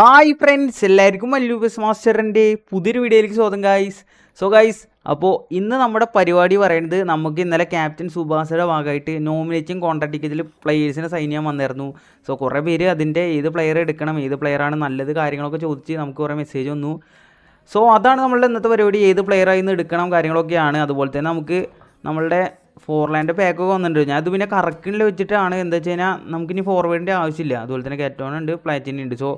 Hi friends എല്ലാവർക്കും മല്ലൂബസ് മാസ്റ്ററിന്റെ പുതിയൊരു വീഡിയോയിലേക്ക് സ്വാഗതം ഗായ്സ് സോ ഗായ്സ് അപ്പോൾ ഇന്ന് നമ്മുടെ പരിപാടി പറയുന്നത് നമുക്ക് ഇന്നലെ ക്യാപ്റ്റൻ സുഭാസയുടെ ഭാഗമായിട്ട് നോമിനേറ്റിംഗ് കോൺട്രാക്ട് ടിക്കറ്റിൽ പ്ലെയേഴ്സിനെ സൈൻ ചെയ്യാൻ വന്നായിരുന്നു. സോ കുറേ പേര് അതിന്റെ ഏത് പ്ലെയർ എടുക്കണം ഏത് പ്ലെയറാണ് നല്ലത് കാര്യങ്ങളൊക്കെ ചോദിച്ച് നമുക്ക് കുറേ മെസ്സേജ് വന്നു. സോ അതാണ് നമ്മളുടെ ഇന്നത്തെ പരിപാടി. ഏത് പ്ലെയറായി നിന്ന് എടുക്കണം കാര്യങ്ങളൊക്കെയാണ്. അതുപോലെ തന്നെ നമുക്ക് നമ്മളുടെ ഫോർലാൻഡ് പാക്കൊക്കെ വന്നിട്ടുണ്ട്. ഞാൻ അത് പിന്നെ കറക്കിനിൽ വെച്ചിട്ടാണ് എന്താ വെച്ച് കഴിഞ്ഞാൽ നമുക്കിനി ഫോർവേഡിന്റെ ആവശ്യമില്ല. അതുപോലെ തന്നെ കാറ്റോൺ ഉണ്ട് പ്ലാറ്റിനി ഉണ്ട്. സോ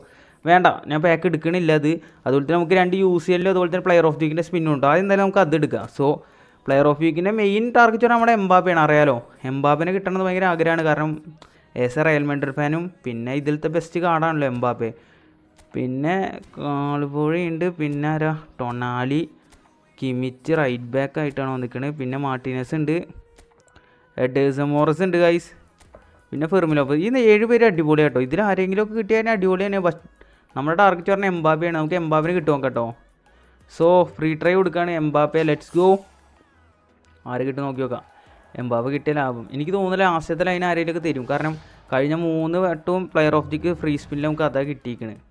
വേണ്ട ഞാൻ പാക്ക് എടുക്കണില്ല അത്. അതുപോലെ തന്നെ നമുക്ക് രണ്ട് യു സി എല്ലോ അതുപോലെ തന്നെ പ്ലെയർ ഓഫ് വീക്കിന്റെ സ്പിന്നും ഉണ്ട്. അത് എന്തായാലും നമുക്ക് അത് എടുക്കാം. സോ പ്ലെയർ ഓഫ് വീക്കിന്റെ മെയിൻ ടാർഗറ്റ് നമ്മുടെ എംബാബയാണ് അറിയാലോ? എംബാപ്പിനെ കിട്ടണമെന്ന് ഭയങ്കര ആഗ്രഹമാണ്. കാരണം ഏസ് എ റയൽ മെൻഡർ ഫാനും പിന്നെ ഇതിലത്തെ ബെസ്റ്റ് കാർഡാണല്ലോ എംബാപ്പെ പിന്നെ കാളിപ്പോഴിയുണ്ട് പിന്നെ ആരാ? ടൊണാലി കിമിച്ച് റൈറ്റ് ബാക്ക് ആയിട്ടാണ് വന്നിരിക്കുന്നത് പിന്നെ മാർട്ടിനസ് ഉണ്ട്. എഡേഴ്സ് മോറസ് ഉണ്ട് ഗൈസ് പിന്നെ ഫെർമിലോപ്പ് ഈ ഏഴ് പേര് അടിപൊളിയാട്ടോ. ഇതിൽ ആരെങ്കിലുമൊക്കെ കിട്ടിയാൽ അടിപൊളി തന്നെ നമ്മുടെ ടാർഗറ്റ് പറഞ്ഞാൽ എംബാബിയാണ് നമുക്ക് എംബാബിനെ കിട്ടുമോ കേട്ടോ സോ ഫ്രീ ട്രൈ കൊടുക്കുകയാണ് എംബാബെ ലെറ്റ്സ് ഗോ ആര് കിട്ടും നോക്കി നോക്കാം. എംബാബ് കിട്ടിയ ലാഭം. എനിക്ക് തോന്നുന്നില്ല ആദ്യത്തെ ലൈൻ ആരെയൊക്കെ തരും. കാരണം കഴിഞ്ഞ മൂന്ന് വട്ടവും പ്ലെയർ ഓഫ് ദിക്ക് ഫ്രീ സ്പിന്നിൽ നമുക്ക് അതാ കിട്ടിയിരിക്കുന്നത്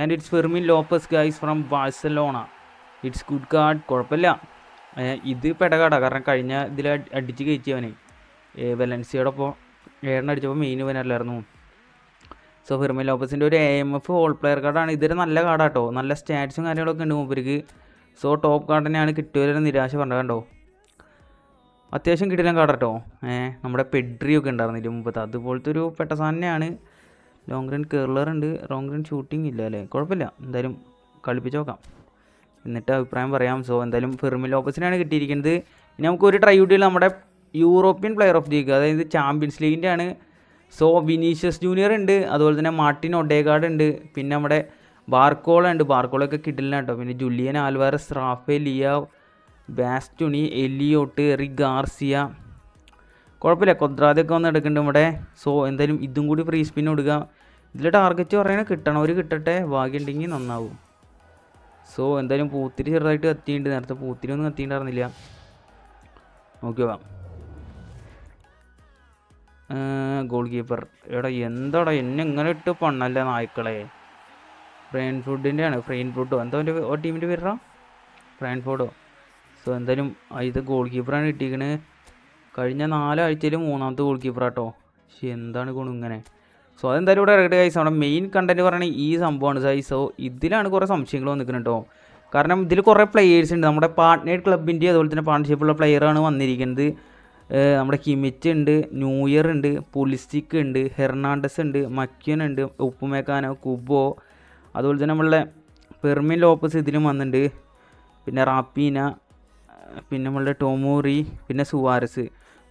and it's Fermin Lopez guys from Barcelona it's good card കുഴപ്പമില്ല. ഇത് പെടകാടാ. കാരണം കഴിഞ്ഞ ഇതിൽ അടിച്ച് കയറ്റിയവനെ. വെലൻസിയോടൊപ്പം ഏഴെണ്ണം അടിച്ചപ്പോൾ മെയിൻ വനല്ലായിരുന്നു സോ ഫിർമി ലോപ്പസിന്റെ ഒരു A M F all player കാർഡാണ് ഇതൊരു നല്ല കാർഡാട്ടോ നല്ല സ്റ്റാറ്റ്സും കാര്യങ്ങളൊക്കെ ഉണ്ട് മൂപ്പർക്ക്. സോ ടോപ്പ് കാർഡ് തന്നെയാണ് കിട്ടിയവരെ നിരാശ പറഞ്ഞത് കണ്ടോ? അത്യാവശ്യം കിട്ടില്ല കാർഡാട്ടോ ഏഹ് നമ്മുടെ പെഡ്രി ഒക്കെ ഉണ്ടായിരുന്നു ഇതിന് മുമ്പത്തെ. അതുപോലത്തെ ഒരു പെട്ട സാധനം തന്നെയാണ്. ലോങ് റൺ കേർലർ ഉണ്ട്. ലോങ് റൺ ഷൂട്ടിംഗ് ഇല്ല അല്ലേ? കുഴപ്പമില്ല. എന്തായാലും കളിപ്പിച്ച് നോക്കാം. എന്നിട്ട് അഭിപ്രായം പറയാം. സോ എന്തായാലും ഫിർമി ലോപ്പസിനാണ് കിട്ടിയിരിക്കുന്നത്. ഇനി നമുക്ക് ഒരു ട്രൈ ഔട്ടിൽ നമ്മുടെ European player of the league അതായത് ചാമ്പ്യൻസ് ലീഗിന്റെ ആണ് സോ വിനീഷ്യസ് ജൂനിയർ ഉണ്ട്. അതുപോലെ തന്നെ മാർട്ടിൻ ഒഡേഗാർഡ് ഉണ്ട്. പിന്നെ നമ്മുടെ ബാർക്കോള ഉണ്ട്. ബാർക്കോളൊക്കെ കിട്ടില്ല കേട്ടോ. പിന്നെ Julian Alvarez Rafael Leao Bastoni Elliott Eric Garcia കുഴപ്പമില്ല. കൊദ്രാദൊക്കെ വന്ന് എടുക്കുന്നുണ്ട് നമ്മുടെ സോ എന്തായാലും ഇതും കൂടി ഫ്രീ സ്പിൻ കൊടുക്കുക ഇതിൽ ടാർഗറ്റ് പറയണ കിട്ടണം. ഒരു കിട്ടട്ടെ. ഭാഗ്യമുണ്ടെങ്കിൽ നന്നാവും. സോ എന്തായാലും പൂത്തിരി ചെറുതായിട്ട് കത്തിയിട്ടുണ്ട്. നേരത്തെ പൂത്തിരി ഒന്നും കത്തിയിട്ടുണ്ടായിരുന്നില്ല. നോക്കി നോക്കാം ഗോൾ കീപ്പർ എടാ എന്താടാ എന്നെ ഇങ്ങനെ ഇട്ട് പണ്ണല്ല നായ്ക്കളെ? ഫ്രെയിൻ ഫുഡിന്റെ ആണ് ഫ്രെയിൻ ഫുഡോ എന്താ എന്റെ ടീമിന്റെ പേരാ ഫ്രെയിൻ ഫുഡോ സോ എന്തായാലും ഇത് ഗോൾ കീപ്പറാണ് കിട്ടിയിരിക്കണത് കഴിഞ്ഞ നാലാഴ്ചയിൽ മൂന്നാമത്തെ ഗോൾ കീപ്പറാട്ടോ പക്ഷെ എന്താണ് ഗുണം ഇങ്ങനെ? സോ അതെന്തായാലും ഇവിടെ ഇറക്കട്ടെ ഗൈസ് നമ്മുടെ മെയിൻ കണ്ടന്റ് പറയുന്നത് ഈ സംഭവമാണ് സൈ സോ ഇതിലാണ് കുറേ സംശയങ്ങൾ വന്നിരിക്കുന്നത് കേട്ടോ കാരണം ഇതിൽ കുറേ പ്ലെയേഴ്സ് ഉണ്ട്. നമ്മുടെ പാർട്ട്നേഡ് ക്ലബിന്റെ അതുപോലെ തന്നെ പാർട്ണർഷിപ്പുള്ള പ്ലെയറാണ് വന്നിരിക്കുന്നത്. നമ്മുടെ കിമിച്ച് ഉണ്ട് ന്യൂ ഇയർ ഉണ്ട് പുലിസ്റ്റിക് ഉണ്ട് ഹെർണാണ്ടസ് ഉണ്ട് മക്യൻ ഉണ്ട് ഉപ്പുമേക്കാനോ കുബോ അതുപോലെ തന്നെ നമ്മളുടെ പെർമിൻ ലോപ്പസ് ഇതിലും വന്നിട്ടുണ്ട്. പിന്നെ റാപ്പീന പിന്നെ നമ്മളുടെ ടോമോറി പിന്നെ സുവാരസ്.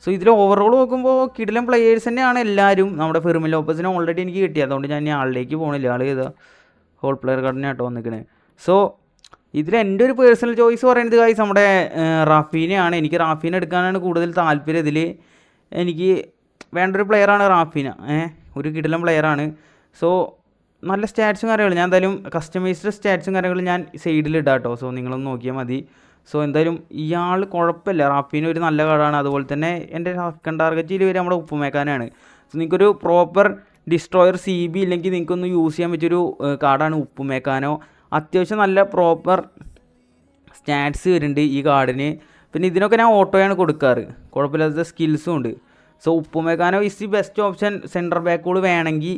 സോ ഇതിൽ ഓവറോൾ നോക്കുമ്പോൾ കിടിലം പ്ലെയേഴ്സ് തന്നെയാണ് എല്ലാവരും നമ്മുടെ ഫെർമിൻ ലോപ്പസിനെ ഓൾറെഡി എനിക്ക് കിട്ടി. അതുകൊണ്ട് ഞാൻ ആളിലേക്ക് പോകണില്ല ആൾ ചെയ്ത ഹോൾ പ്ലെയർ കാർഡിനെ ആട്ടോ വന്നിക്കണേ. സോ ഇതിൽ എന്റെ ഒരു പേഴ്സണൽ ചോയ്സ് പറയുന്നത് കാര്യം നമ്മുടെ റാഫീനയാണ്. എനിക്ക് റാഫീന എടുക്കാനാണ് കൂടുതൽ താല്പര്യം. ഇതിൽ എനിക്ക് വേണ്ടൊരു പ്ലെയറാണ് റാഫീന ഏഹ് ഒരു കിടിലൻ പ്ലെയറാണ് സോ നല്ല സ്റ്റാറ്റ്സും കാര്യങ്ങളും. ഞാൻ എന്തായാലും കസ്റ്റമൈസ്ഡ് സ്റ്റാറ്റ്സും കാര്യങ്ങളും ഞാൻ സൈഡിൽ ഇടാം കേട്ടോ സോ നിങ്ങളൊന്ന് നോക്കിയാൽ മതി. സോ എന്തായാലും ഇയാൾ കുഴപ്പമില്ല. റാഫീന ഒരു നല്ല കാർഡാണ്. അതുപോലെ തന്നെ എന്റെ സെക്കൻഡ് ടാർഗറ്റിൽ വരെ നമ്മുടെ ഉപ്പുമേക്കാനാണ്. സോ നിങ്ങൾക്കൊരു പ്രോപ്പർ ഡിസ്ട്രോയർ സി ബി ഇല്ലെങ്കിൽ നിങ്ങൾക്കൊന്ന് യൂസ് ചെയ്യാൻ പറ്റിയൊരു കാർഡാണ് ഉപ്പുമേക്കാനോ. അത്യാവശ്യം നല്ല പ്രോപ്പർ സ്റ്റാറ്റ്സ് വരുന്നുണ്ട് ഈ കാർഡിന്. പിന്നെ ഇതിനൊക്കെ ഞാൻ ഓട്ടോയാണ് കൊടുക്കാറ്. കുഴപ്പമില്ലാത്ത സ്കിൽസും ഉണ്ട്. So Upamecano is the best option center ബാക്കുകൾ വേണമെങ്കിൽ.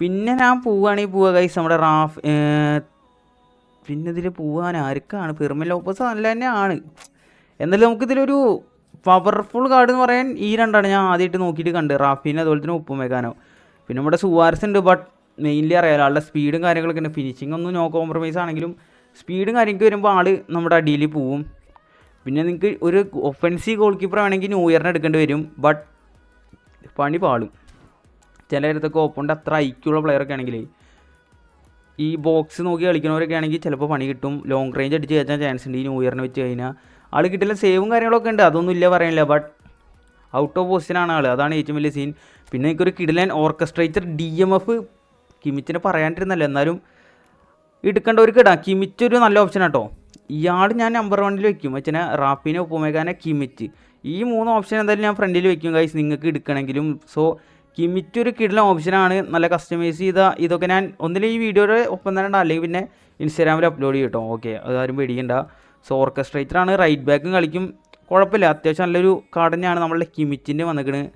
പിന്നെ ഞാൻ പോവുകയാണെങ്കിൽ പോവുക കൈസ് നമ്മുടെ റാഫ് പിന്നെ ഇതിൽ പോവാൻ ആർക്കാണ്? ഫിർമിൽ ലോപ്പസ് നല്ല തന്നെയാണ്. എന്നാലും നമുക്കിതിലൊരു പവർഫുൾ കാർഡ് എന്ന് പറയാൻ ഈ രണ്ടാണ് ഞാൻ ആദ്യമായിട്ട് നോക്കിയിട്ട് കണ്ട് റാഫിനെ അതുപോലെ തന്നെ ഉപ്പുമേക്കാനോ. പിന്നെ നമ്മുടെ സുവാരസ് ഉണ്ട് ബട്ട് മെയിൻലി അറിയാം ആളുടെ സ്പീഡും കാര്യങ്ങളൊക്കെ ഉണ്ട്. ഫിനിഷിംഗ് ഒന്നും നോ കോംപ്രമൈസ് ആണെങ്കിലും സ്പീഡും കാര്യങ്ങൾക്ക് വരുമ്പോൾ ആൾ നമ്മുടെ അടിയിൽ പോവും. പിന്നെ നിങ്ങൾക്ക് ഒരു ഒഫൻസീവ് ഗോൾ കീപ്പർ വേണമെങ്കിൽ ന്യൂ ഇയറിന് എടുക്കേണ്ടി വരും ബട്ട് പണി പാളും. ചിലയിടത്തൊക്കെ ഓപ്പണിന്റെ അത്ര ഐക്യുള്ള പ്ലെയറൊക്കെ ആണെങ്കിൽ ഈ ബോക്സ് നോക്കി കളിക്കുന്നവരൊക്കെ ആണെങ്കിൽ ചിലപ്പോൾ പണി കിട്ടും. ലോങ് റേഞ്ച് അടിച്ച് കയറ്റാൻ ചാൻസ് ഉണ്ട് ഈ ന്യൂ ഇയറിന് വെച്ച് കഴിഞ്ഞാൽ ആൾ കിട്ടില്ല സേവും കാര്യങ്ങളൊക്കെ ഉണ്ട്. അതൊന്നും ഇല്ല പറയാനില്ല ബട്ട് ഔട്ട് ഓഫ് പൊസിഷനാണ് ആൾ അതാണ് ഏറ്റവും വലിയ സീൻ പിന്നെ എനിക്കൊരു കിടിലൻ ഓർക്കസ്ട്രേറ്റർ ഡി എം എഫ് കിമിച്ചിനെ പറയാണ്ടിരുന്നല്ലോ? എന്നാലും എടുക്കേണ്ടവർക്ക് ഇടാം. കിമിച്ച് ഒരു നല്ല ഓപ്ഷൻ കേട്ടോ ഇയാൾ ഞാൻ നമ്പർ വണ്ണിൽ വെക്കും. അച്ഛനെ റാപ്പിനെ ഉപ്പുമേഖാനെ കിമിച്ച്. ഈ മൂന്ന് ഓപ്ഷൻ എന്തായാലും ഞാൻ ഫ്രണ്ടിൽ വെക്കും ഗൈസ് നിങ്ങൾക്ക് എടുക്കണമെങ്കിലും. സോ കിമിറ്റ് ഒരു കിടിലൻ ഓപ്ഷനാണ് നല്ല കസ്റ്റമൈസ് ചെയ്ത ഇതൊക്കെ ഞാൻ ഒന്നിലും ഈ വീഡിയോയുടെ ഒപ്പം തന്നെ അല്ലെങ്കിൽ പിന്നെ ഇൻസ്റ്റാഗ്രാമിൽ അപ്ലോഡ് ചെയ്യും കേട്ടോ ഓക്കെ അതാരും പേടിക്കണ്ട. സോ ഓർക്കസ്ട്രേറ്ററാണ് റൈറ്റ് ബാക്കും കളിക്കും. കുഴപ്പമില്ല. അത്യാവശ്യം നല്ലൊരു കാർഡ് തന്നെയാണ് നമ്മളുടെ കിമിറ്റിന്റെ വന്നിരിക്കുന്നത്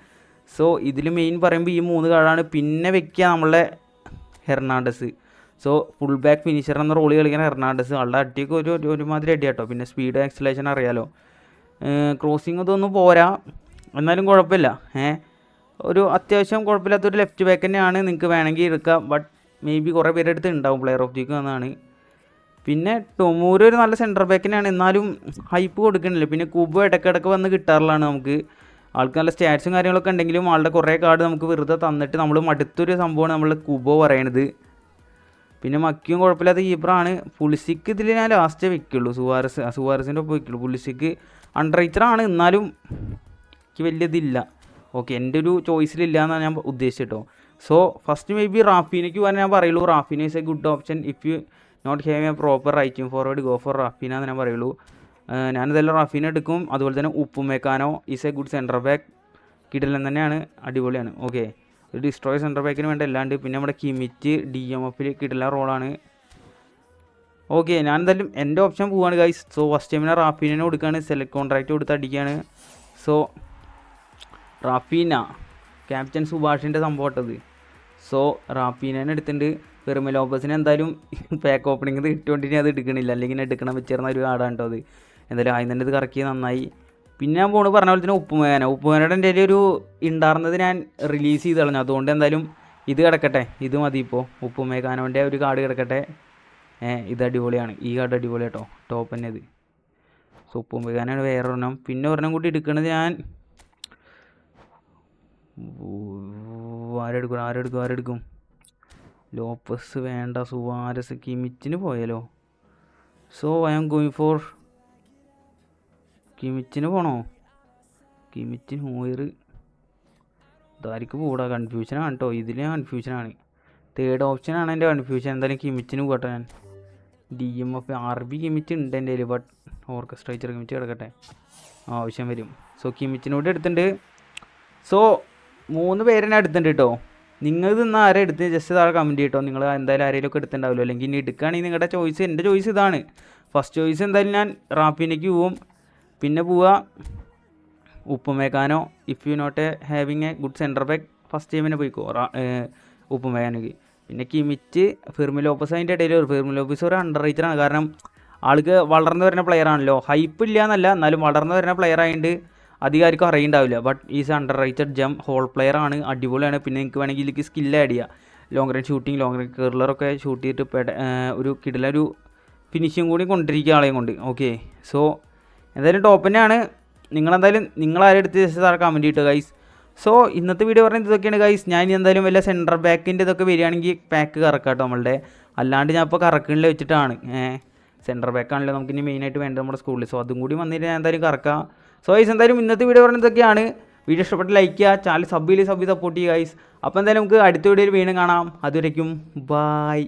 സോ ഇതിൽ മെയിൻ പറയുമ്പോൾ ഈ മൂന്ന് കാർഡാണ് പിന്നെ വെക്കുക നമ്മളുടെ Hernandez. So full back finisher എന്ന റോൾ കളിക്കുന്ന ഹെർണാണ്ടസ്. ആളുടെ അടിയൊക്കെ ഒരു ഒരു- ഒരുമാതിരി അടി കേട്ടോ പിന്നെ സ്പീഡ് ആക്സിലേഷൻ അറിയാലോ. ക്രോസിംഗ് ഇതൊന്നും പോരാ. എന്നാലും കുഴപ്പമില്ല. ഏ ഒരു അത്യാവശ്യം കുഴപ്പമില്ലാത്തൊരു ലെഫ്റ്റ് ബാക്ക് തന്നെയാണ് നിങ്ങൾക്ക് വേണമെങ്കിൽ എടുക്കാം ബട്ട് മേ ബി കുറേ പേരെടുത്ത് ഉണ്ടാവും പ്ലെയർ ഓഫ് ദിക്ക് എന്നാണ്. പിന്നെ ടൊമൂര് ഒരു നല്ല സെന്റർ ബാക്കിനാണ് എന്നാലും ഹൈപ്പ് കൊടുക്കണില്ല പിന്നെ കുബ് ഇടയ്ക്കിടയ്ക്ക് വന്ന് കിട്ടാറുള്ളതാണ് നമുക്ക്. ആൾക്ക് നല്ല സ്റ്റാറ്റ്സും കാര്യങ്ങളൊക്കെ ഉണ്ടെങ്കിലും ആളുടെ കുറേ കാർഡ് നമുക്ക് വെറുതെ തന്നിട്ട് നമ്മൾ മടുത്തൊരു സംഭവമാണ് നമ്മൾ കുബോ പറയണത്. പിന്നെ മക്കിയും കുഴപ്പമില്ലാത്ത കീപ്പറാണ് പുളിസിക്ക് ഇതിൽ ഞാൻ ലാസ്റ്റേ വെക്കുള്ളൂ. സുവാരസ് സുവാരസിന്റെ ഒപ്പം വെക്കുള്ളൂ. പുളിസിക്ക് അണ്ടർ റൈറ്ററാണ് എന്നാലും എനിക്ക് വലിയതില്ല ഓക്കെ എന്റെ ഒരു ചോയ്സിലില്ല എന്നാണ് ഞാൻ ഉദ്ദേശിച്ചിട്ടോ സോ ഫസ്റ്റ് മേ ബി റാഫീനയ്ക്ക് പോകാൻ ഞാൻ പറയുള്ളൂ. Raphinha is a good option if you not have a proper writing forward go for Raphinha എന്ന് ഞാൻ പറയുള്ളൂ. ഞാനിതെല്ലാം റഫീൻ എടുക്കും. അതുപോലെ തന്നെ Upamecano is a good center back കിടലൻ തന്നെയാണ് അടിപൊളിയാണ്. ഓക്കെ ഒരു ഡിസ്ട്രോയ് സെന്റർ ബാക്കിന് വേണ്ട അല്ലാണ്ട് പിന്നെ നമ്മുടെ കിമിറ്റ് ഡി എം എഫിൽ കിടല റോളാണ്. ഓക്കെ ഞാൻ എന്തായാലും എന്റെ ഓപ്ഷൻ പോവാണ് ഗൈസ് സോ ഫസ്റ്റ് ടൈമിനെ റാഫീനെ കൊടുക്കുകയാണ് സെലക്ട് കോൺട്രാക്റ്റ് കൊടുത്ത് അടിക്കുകയാണ് സോ റാഫീന ക്യാപ്റ്റൻ സുഭാഷിന്റെ സംഭവട്ടത് സോ റാഫീനെ എടുത്തിട്ടുണ്ട്. ഫെർമി ലോപ്പസിന് എന്തായാലും പാക്ക് ഓപ്പണിംഗ് കിട്ടുകൊണ്ടിനി അത് എടുക്കണില്ല. അല്ലെങ്കിൽ എടുക്കണം വെച്ചിരുന്ന ഒരു കാർഡാണ് കേട്ടോ അത്. എന്തായാലും ആദ്യം തന്നെ ഇത് കറക്കി നന്നായി. പിന്നെ ഞാൻ പോണ് പറഞ്ഞ പോലെ തന്നെ ഉപ്പുമേന ഉപ്പുമേനയുടെ എന്റെ ഒരു ഉണ്ടാർന്നത് ഞാൻ റിലീസ് ചെയ്ത് കളഞ്ഞു അതുകൊണ്ട് എന്തായാലും ഇത് കിടക്കട്ടെ. ഇത് മതി ഇപ്പോൾ ഉപ്പുമേക്കാനോന്റെ ഒരു കാർഡ് കിടക്കട്ടെ. ഇത് അടിപൊളിയാണ്. ഈ കാർഡ് അടിപൊളി കേട്ടോ. ടോപ്പ് തന്നെ ഇത്. സോ ഉപ്പുമേക്കാനാണ് വേറെ ഒരെണ്ണം പിന്നെ ഒരെണ്ണം കൂടി എടുക്കുന്നത് ഞാൻ ആരെടുക്കും? ആരെടുക്കും? ആരെടുക്കും? ലോപ്പസ് വേണ്ട സുവാരസ് കിമിച്ചിന് പോയാലോ? So I am going for കിമിച്ചിന് പോണോ? കിമിച്ചിൻ ഹോയർ ഇതാർക്ക് പോടാ കൺഫ്യൂഷനാണ് കേട്ടോ ഇതിൽ കൺഫ്യൂഷനാണ് തേർഡ് ഓപ്ഷനാണ് എന്റെ കൺഫ്യൂഷൻ എന്തായാലും കിമിച്ചിന് പോട്ടെ ഞാൻ. D M F R B Kimmich ഉണ്ട് എന്റെ കയ്യിൽ ബട്ട് ഓർക്കസ്ട്രേച്ചർ കിമിച്ച് കിടക്കട്ടെ. ആവശ്യം വരും. സോ കിമിച്ചിനോട് എടുത്തിട്ടുണ്ട്. സോ മൂന്ന് പേരെന്നെ എടുത്തിട്ടുണ്ട് കേട്ടോ നിങ്ങൾ ഇന്ന് ആരെ എടുത്ത്? ജസ്റ്റ് താഴെ കമന്റ് ചെയ്യട്ടോ നിങ്ങൾ എന്തായാലും ആരെങ്കിലും ഒക്കെ എടുത്തിട്ടുണ്ടാവില്ലോ? അല്ലെങ്കിൽ ഇനി എടുക്കുകയാണെങ്കിൽ നിങ്ങളുടെ ചോയ്സ് എന്റെ ചോയ്സ് ഇതാണ്. ഫസ്റ്റ് ചോയ്സ് എന്തായാലും ഞാൻ റാപ്പിനേക്ക് പോവും. പിന്നെ പോവുക Upamecano if you not a having a good center back first ടൈമിനെ പോയിക്കോ. ഉപ്പുമേക്കാനൊക്കെ പിന്നെ കിമിറ്റ് ഫിർമിലോപ്പസ് അതിന്റെ ഇടയിൽ ഒരു ഫിർമി ലോപ്പസ് ഒരു അണ്ടർ റേറ്ററാണ് കാരണം ആൾക്ക് വളർന്നു വരുന്ന പ്ലെയർ ആണല്ലോ. ഹൈപ്പ് ഇല്ല എന്നല്ല എന്നാലും വളർന്നു വരുന്ന പ്ലെയർ ആയതുകൊണ്ട് അധികം ആർക്കും അറിയുണ്ടാവില്ല. But is underrated gem hole player ആണ്. അടിപൊളിയാണ്. പിന്നെ എനിക്ക് വേണമെങ്കിൽ ഇതിലേക്ക് സ്കില്ല് ആഡ് ചെയ്യാം. Long range shooting long range കേർലറൊക്കെ shoot ചെയ്തിട്ട് ഒരു കിടിലൊരു ഫിനിഷിങ് കൂടി കൊണ്ടിരിക്കുക ആളെയും കൊണ്ട്. ഓക്കെ സോ എന്തായാലും ടോപ്പ് തന്നെയാണ് നിങ്ങളെന്തായാലും നിങ്ങളാരെടുത്ത് ജസ്റ്റ് താഴെ കമന്റ് ചെയ്തിട്ട് ഗൈസ് സോ ഇന്നത്തെ വീഡിയോ പറയുന്നത് ഇതൊക്കെയാണ് ഗൈസ് ഞാൻ ഇനി എന്തായാലും വല്ല സെന്റർ ബാക്കിന്റെ ഇതൊക്കെ വരികയാണെങ്കിൽ പാക്ക് കറക്കാം കേട്ടോ നമ്മളുടെ. അല്ലാണ്ട് ഞാൻ ഇപ്പോൾ കറക്കണിൽ വെച്ചിട്ടാണ്. സെന്റർ ബാക്കാണല്ലോ നമുക്ക് ഇനി മെയിനായിട്ട് വേണ്ടത് നമ്മുടെ സ്കൂളിൽ സോ അതും കൂടി വന്നിട്ട് ഞാൻ എന്തായാലും കറക്കാം. സോ ഗൈസ് എന്തായാലും ഇന്നത്തെ വീഡിയോ പറയുന്നത് ഇതൊക്കെയാണ്. വീഡിയോ ഇഷ്ടപ്പെട്ട് ലൈക്ക് ചെയ്യുക. ചാനൽ സബ് ചെയ്ത് സബ് സപ്പോർട്ട് ചെയ്യുക ഗൈസ് അപ്പോൾ എന്തായാലും നമുക്ക് അടുത്ത വീഡിയോയിൽ വീണ്ടും കാണാം. അതുവരയ്ക്കും ബായ്